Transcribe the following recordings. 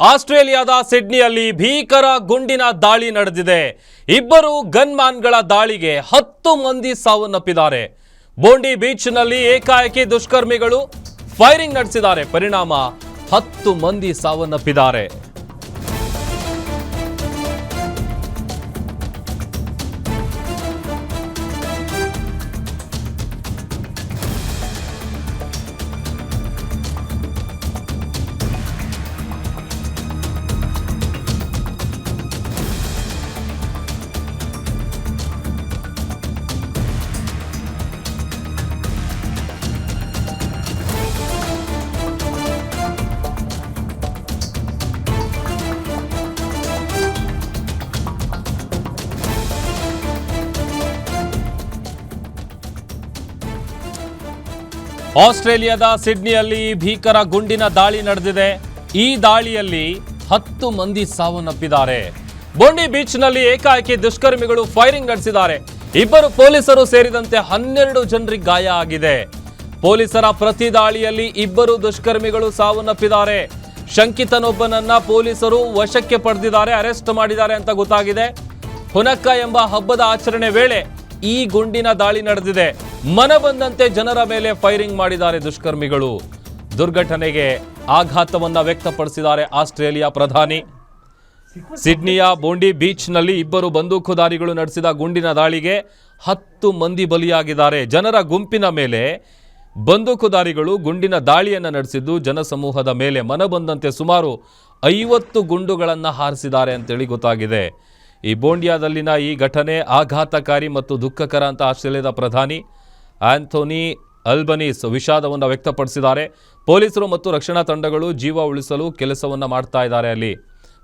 ಆಸ್ಟ್ರೇಲಿಯಾದ ಸಿಡ್ನಿಯಲ್ಲಿ ಭೀಕರ ಗುಂಡಿನ ದಾಳಿ ನಡೆದಿದೆ. ಇಬ್ಬರು ಗನ್ಮ್ಯಾನ್ಗಳ ದಾಳಿಗೆ ಹತ್ತು ಮಂದಿ ಸಾವನ್ನಪ್ಪಿದ್ದಾರೆ. ಬೋಂಡಿ ಬೀಚ್ನಲ್ಲಿ ಏಕಾಏಕಿ ದುಷ್ಕರ್ಮಿಗಳು ಫೈರಿಂಗ್ ನಡೆಸಿದ್ದಾರೆ. ಪರಿಣಾಮ ಹತ್ತು ಮಂದಿ ಸಾವನ್ನಪ್ಪಿದ್ದಾರೆ. ಆಸ್ಟ್ರೇಲಿಯಾದ ಸಿಡ್ನಿಯಲ್ಲಿ ಭೀಕರ ಗುಂಡಿನ ದಾಳಿ ನಡೆದಿದೆ. ಈ ದಾಳಿಯಲ್ಲಿ ಹತ್ತು ಮಂದಿ ಸಾವನ್ನಪ್ಪಿದ್ದಾರೆ. ಬೋಂಡಿ ಬೀಚ್ನಲ್ಲಿ ಏಕಾಏಕಿ ದುಷ್ಕರ್ಮಿಗಳು ಫೈರಿಂಗ್ ನಡೆಸಿದ್ದಾರೆ. ಇಬ್ಬರು ಪೊಲೀಸರು ಸೇರಿದಂತೆ ಹನ್ನೆರಡು ಜನರಿಗೆ ಗಾಯ ಆಗಿದೆ. ಪೊಲೀಸರ ಪ್ರತಿ ದಾಳಿಯಲ್ಲಿ ಇಬ್ಬರು ದುಷ್ಕರ್ಮಿಗಳು ಸಾವನ್ನಪ್ಪಿದ್ದಾರೆ. ಶಂಕಿತನೊಬ್ಬನನ್ನ ಪೊಲೀಸರು ವಶಕ್ಕೆ ಪಡೆದಿದ್ದಾರೆ, ಅರೆಸ್ಟ್ ಮಾಡಿದ್ದಾರೆ ಅಂತ ಗೊತ್ತಾಗಿದೆ. ಹುನಕ್ಕ ಎಂಬ ಹಬ್ಬದ ಆಚರಣೆ ವೇಳೆ ಈ ಗುಂಡಿನ ದಾಳಿ ನಡೆದಿದೆ. ಮನ ಬಂದಂತೆ ಜನರ ಮೇಲೆ ಫೈರಿಂಗ್ ಮಾಡಿದ್ದಾರೆ ದುಷ್ಕರ್ಮಿಗಳು. ದುರ್ಘಟನೆಗೆ ಆಘಾತವನ್ನು ವ್ಯಕ್ತಪಡಿಸಿದ್ದಾರೆ ಆಸ್ಟ್ರೇಲಿಯಾ ಪ್ರಧಾನಿ. ಸಿಡ್ನಿಯ ಬೋಂಡಿ ಬೀಚ್ನಲ್ಲಿ ಇಬ್ಬರು ಬಂದೂಕುದಾರಿಗಳು ನಡೆಸಿದ ಗುಂಡಿನ ದಾಳಿಗೆ ಹತ್ತು ಮಂದಿ ಬಲಿಯಾಗಿದ್ದಾರೆ. ಜನರ ಗುಂಪಿನ ಮೇಲೆ ಬಂದೂಕುದಾರಿಗಳು ಗುಂಡಿನ ದಾಳಿಯನ್ನು ನಡೆಸಿದ್ದು ಜನಸಮೂಹದ ಮೇಲೆ ಮನಬಂದಂತೆ ಸುಮಾರು ಐವತ್ತು ಗುಂಡುಗಳನ್ನು ಹಾರಿಸಿದ್ದಾರೆ ಅಂತೇಳಿ ಗೊತ್ತಾಗಿದೆ. ಈ ಬೋಂಡಿಯಾದಲ್ಲಿನ ಈ ಘಟನೆ ಆಘಾತಕಾರಿ ಮತ್ತು ದುಃಖಕರ ಅಂತ ಆಸ್ಟ್ರೇಲಿಯಾದ ಪ್ರಧಾನಿ ಆಂಥೋನಿ ಅಲ್ಬನೀಸ್ ವಿಷಾದವನ್ನು ವ್ಯಕ್ತಪಡಿಸಿದ್ದಾರೆ. ಪೊಲೀಸರು ಮತ್ತು ರಕ್ಷಣಾ ತಂಡಗಳು ಜೀವ ಉಳಿಸಲು ಕೆಲಸವನ್ನು ಮಾಡ್ತಾ ಇದ್ದಾರೆ ಅಲ್ಲಿ.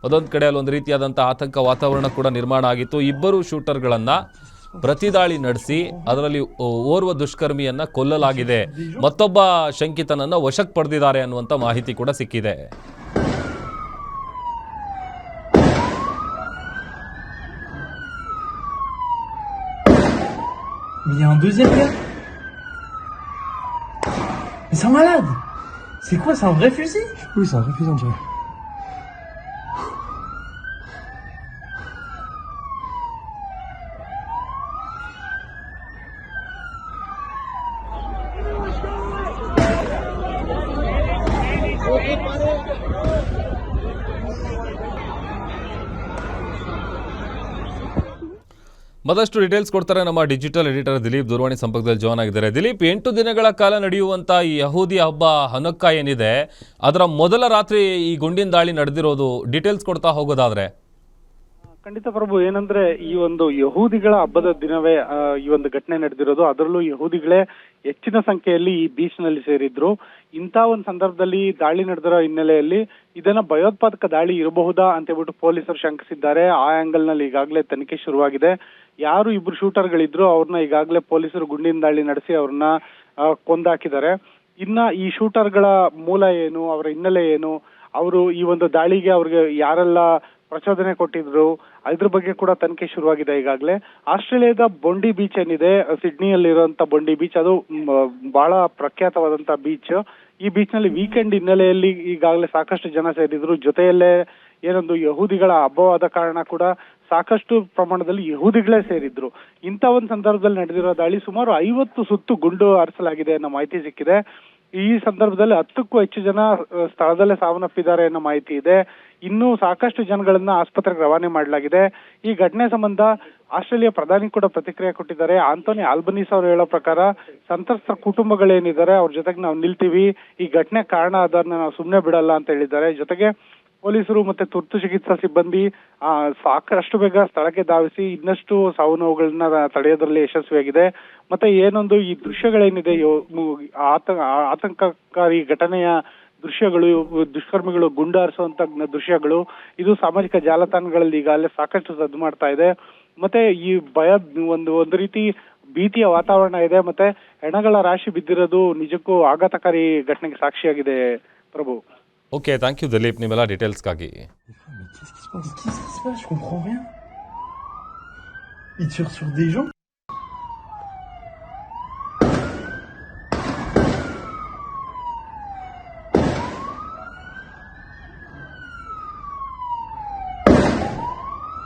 ಒಂದೊಂದು ಕಡೆ ಅಲ್ಲೊಂದು ರೀತಿಯಾದಂಥ ಆತಂಕ ವಾತಾವರಣ ಕೂಡ ನಿರ್ಮಾಣ ಆಗಿತ್ತು. ಇಬ್ಬರು ಶೂಟರ್ಗಳನ್ನು ಪ್ರತಿದಾಳಿ ನಡೆಸಿ ಅದರಲ್ಲಿ ಓರ್ವ ದುಷ್ಕರ್ಮಿಯನ್ನು ಕೊಲ್ಲಲಾಗಿದೆ. ಮತ್ತೊಬ್ಬ ಶಂಕಿತನನ್ನು ವಶಕ್ಕೆ ಪಡೆದಿದ್ದಾರೆ ಅನ್ನುವಂಥ ಮಾಹಿತಿ ಕೂಡ ಸಿಕ್ಕಿದೆ. Il y a un deuxième gars c'est malade C'est quoi, c'est un vrai fusil? Oui, c'est un vrai fusil, on. ಮತ್ತಷ್ಟು ಡೀಟೇಲ್ಸ್ ಕೊಡ್ತಾರೆ ನಮ್ಮ ಡಿಜಿಟಲ್ ಎಡಿಟರ್ ದಿಲೀಪ್ ದೂರವಾಣಿ ಸಂಪರ್ಕದಲ್ಲಿ ಜಾಯ್ನ್ ಆಗಿದ್ದಾರೆ. ದಿಲೀಪ್, ಎಂಟು ದಿನಗಳ ಕಾಲ ನಡೆಯುವಂಥ ಈ ಯಹೂದಿ ಹಬ್ಬ ಹನಕ್ಕ ಏನಿದೆ? ಅದರ ಮೊದಲ ರಾತ್ರಿ ಈ ಗುಂಡಿನ ದಾಳಿ ನಡೆದಿರೋದು ಡೀಟೇಲ್ಸ್ ಕೊಡ್ತಾ ಹೋಗೋದಾದ್ರೆ. ಖಂಡಿತ ಪ್ರಭು, ಏನಂದ್ರೆ ಈ ಒಂದು ಯಹೂದಿಗಳ ಹಬ್ಬದ ದಿನವೇ ಈ ಒಂದು ಘಟನೆ ನಡೆದಿರೋದು. ಅದರಲ್ಲೂ ಯಹೂದಿಗಳೇ ಹೆಚ್ಚಿನ ಸಂಖ್ಯೆಯಲ್ಲಿ ಈ ಬೀಚ್ನಲ್ಲಿ ಸೇರಿದ್ರು. ಇಂಥ ಒಂದು ಸಂದರ್ಭದಲ್ಲಿ ದಾಳಿ ನಡೆದಿರೋ ಹಿನ್ನೆಲೆಯಲ್ಲಿ ಇದನ್ನ ಭಯೋತ್ಪಾದಕ ದಾಳಿ ಇರಬಹುದಾ ಅಂತ ಹೇಳ್ಬಿಟ್ಟು ಪೊಲೀಸರು ಶಂಕಿಸಿದ್ದಾರೆ. ಆ ಆಂಗಲ್ನಲ್ಲಿ ಈಗಾಗಲೇ ತನಿಖೆ ಶುರುವಾಗಿದೆ. ಯಾರು ಇಬ್ರು ಶೂಟರ್ಗಳಿದ್ರು ಅವ್ರನ್ನ ಈಗಾಗಲೇ ಪೊಲೀಸರು ಗುಂಡಿನ ದಾಳಿ ನಡೆಸಿ ಅವ್ರನ್ನ ಕೊಂದಾಕಿದ್ದಾರೆ. ಇನ್ನ ಈ ಶೂಟರ್ಗಳ ಮೂಲ ಏನು, ಅವರ ಹಿನ್ನೆಲೆ ಏನು, ಅವರು ಈ ಒಂದು ದಾಳಿಗೆ ಅವ್ರಿಗೆ ಯಾರೆಲ್ಲ ಪ್ರಚೋದನೆ ಕೊಟ್ಟಿದ್ರು ಇದ್ರ ಬಗ್ಗೆ ಕೂಡ ತನಿಖೆ ಶುರುವಾಗಿದೆ ಈಗಾಗಲೇ. ಆಸ್ಟ್ರೇಲಿಯಾದ ಬೊಂಡಿ ಬೀಚ್ ಏನಿದೆ, ಸಿಡ್ನಿಯಲ್ಲಿರುವಂತ ಬೊಂಡಿ ಬೀಚ್, ಅದು ಬಹಳ ಪ್ರಖ್ಯಾತವಾದಂತ ಬೀಚ್. ಈ ಬೀಚ್ನಲ್ಲಿ ವೀಕೆಂಡ್ ಹಿನ್ನೆಲೆಯಲ್ಲಿ ಈಗಾಗಲೇ ಸಾಕಷ್ಟು ಜನ ಸೇರಿದ್ರು. ಜೊತೆಯಲ್ಲೇ ಏನೊಂದು ಯಹೂದಿಗಳ ಹಬ್ಬವಾದ ಕಾರಣ ಕೂಡ ಸಾಕಷ್ಟು ಪ್ರಮಾಣದಲ್ಲಿ ಯಹೂದಿಗಳೇ ಸೇರಿದ್ರು. ಇಂಥ ಒಂದು ಸಂದರ್ಭದಲ್ಲಿ ನಡೆದಿರೋ ದಾಳಿ ಸುಮಾರು ಐವತ್ತು ಸುತ್ತು ಗುಂಡು ಹಾರಿಸಲಾಗಿದೆ ಅನ್ನೋ ಮಾಹಿತಿ ಸಿಕ್ಕಿದೆ. ಈ ಸಂದರ್ಭದಲ್ಲಿ ಹತ್ತಕ್ಕೂ ಹೆಚ್ಚು ಜನ ಸ್ಥಳದಲ್ಲೇ ಸಾವನ್ನಪ್ಪಿದ್ದಾರೆ ಅನ್ನೋ ಮಾಹಿತಿ ಇದೆ. ಇನ್ನೂ ಸಾಕಷ್ಟು ಜನಗಳನ್ನ ಆಸ್ಪತ್ರೆಗೆ ರವಾನೆ ಮಾಡಲಾಗಿದೆ. ಈ ಘಟನೆ ಸಂಬಂಧ ಆಸ್ಟ್ರೇಲಿಯಾ ಪ್ರಧಾನಿ ಕೂಡ ಪ್ರತಿಕ್ರಿಯೆ ಕೊಟ್ಟಿದ್ದಾರೆ. ಆಂಟೋನಿ ಆಲ್ಬನೀಸ್ ಅವರು ಹೇಳೋ ಪ್ರಕಾರ ಸಂತ್ರಸ್ತರ ಕುಟುಂಬಗಳೇನಿದ್ದಾರೆ, ಅವ್ರ ಜೊತೆಗೆ ನಾವು ನಿಲ್ತೀವಿ. ಈ ಘಟನೆ ಕಾರಣ ಅದನ್ನ ನಾವು ಸುಮ್ಮನೆ ಬಿಡಲ್ಲ ಅಂತ ಹೇಳಿದ್ದಾರೆ. ಜೊತೆಗೆ ಪೊಲೀಸರು ಮತ್ತೆ ತುರ್ತು ಚಿಕಿತ್ಸಾ ಸಿಬ್ಬಂದಿ ಸಾಕಷ್ಟು ಬೇಗ ಸ್ಥಳಕ್ಕೆ ಧಾವಿಸಿ ಇನ್ನಷ್ಟು ಸಾವು ನೋವುಗಳನ್ನ ತಡೆಯೋದ್ರಲ್ಲಿ ಯಶಸ್ವಿಯಾಗಿದೆ. ಮತ್ತೆ ಏನೊಂದು ಈ ದೃಶ್ಯಗಳೇನಿದೆ ಆತಂಕಕಾರಿ ಘಟನೆಯ ದೃಶ್ಯಗಳು, ದುಷ್ಕರ್ಮಿಗಳು ಗುಂಡಾರಿಸುವಂತ ದೃಶ್ಯಗಳು, ಇದು ಸಾಮಾಜಿಕ ಜಾಲತಾಣಗಳಲ್ಲಿ ಈಗಾಗಲೇ ಸಾಕಷ್ಟು ಸದ್ದು ಮಾಡ್ತಾ ಇದೆ. ಮತ್ತೆ ಈ ಭಯ, ಒಂದು ಒಂದು ರೀತಿ ಭೀತಿಯ ವಾತಾವರಣ ಇದೆ. ಮತ್ತೆ ಹೆಣಗಳ ರಾಶಿ ಬಿದ್ದಿರೋದು ನಿಜಕ್ಕೂ ಆಘಾತಕಾರಿ ಘಟನೆಗೆ ಸಾಕ್ಷಿಯಾಗಿದೆ ಪ್ರಭು. Ok, thank you Dalip Nimala, details Kagi. Mais qu'est-ce qui se passe Qu'est-ce qui se passe Je comprends rien. Il tire sur des gens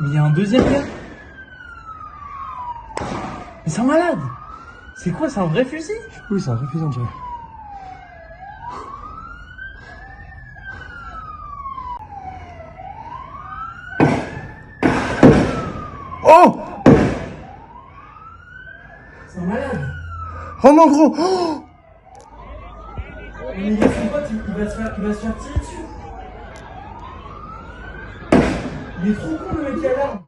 Mais il y a un deuxième gars Mais c'est un malade C'est quoi, c'est un vrai fusil? Oui, c'est un vrai fusil, on dirait. Oh C'est un malade. Oh non, gros. Oh Mais il a son pote, il il va se faire, il va se faire tirer dessus? Il est trop con le mec qui a l'arme